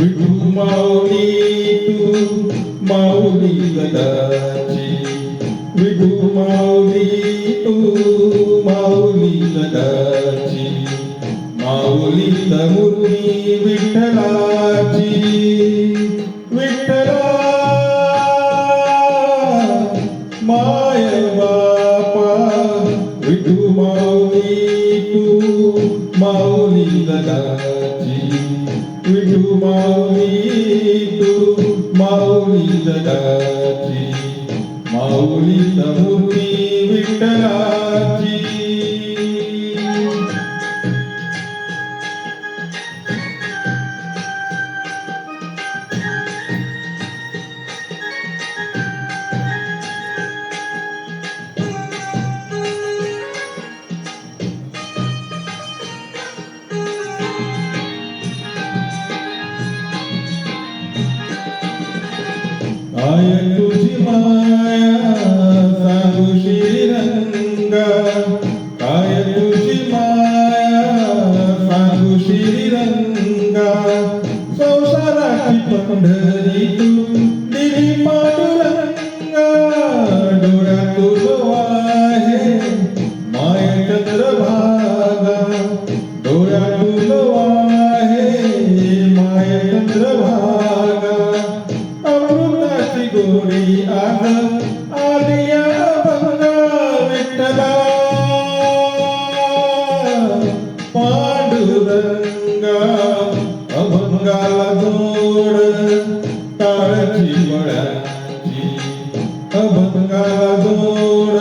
विठू माऊली तू माऊली जगाची विठू माऊली तू माऊली जगाची माऊली मूर्ती विठ्ठलाची विठ्ठला माय बापा विठू माऊली तू माऊली जगाची विठू माऊली तू माऊली जगाची माऊली काय तुझी माया सांगू श्रीरंगा काय तुझी माया सांगू श्रीरंगा संसाराची पंढरी तू दिली पांडुरंगा डोळ्यात तुझं आहे माय चंद्रभागा डोळ्यात तुझं टाळची बळाची अभंगाला जोड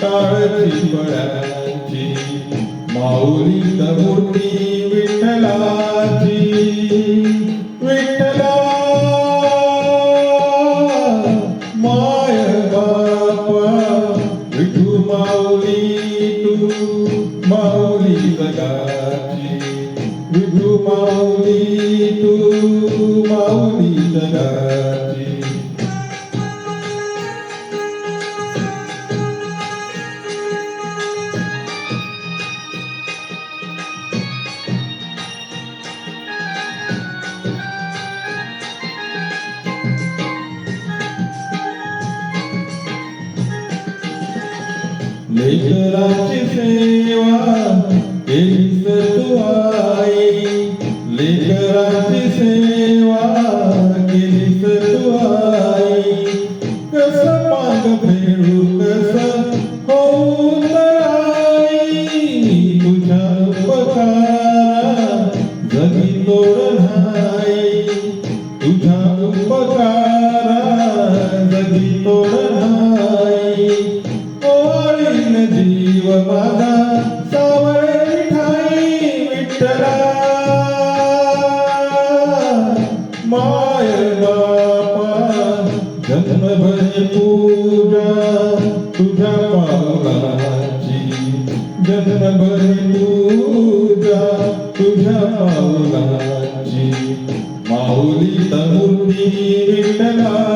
टाळची बळाची माऊली मूर्ती विठ्ठलाची विठ्ठला माय बापा विठू माऊली तू माऊली जगाची विठू माऊली लेकराची सेवा केलीस तू आई लेकराची माय बापा जन्मभरी पूजा तुझ्या पावलाची. जन्मभरी पूजा तुझ्या पावलाची. माऊली मूर्ती विठ्ठलाची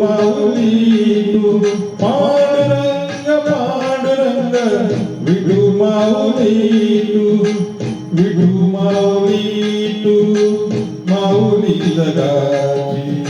माऊली तू पांडुरंग पांडुरंग विठू माऊली तू विठू माऊली तू माऊली जगाची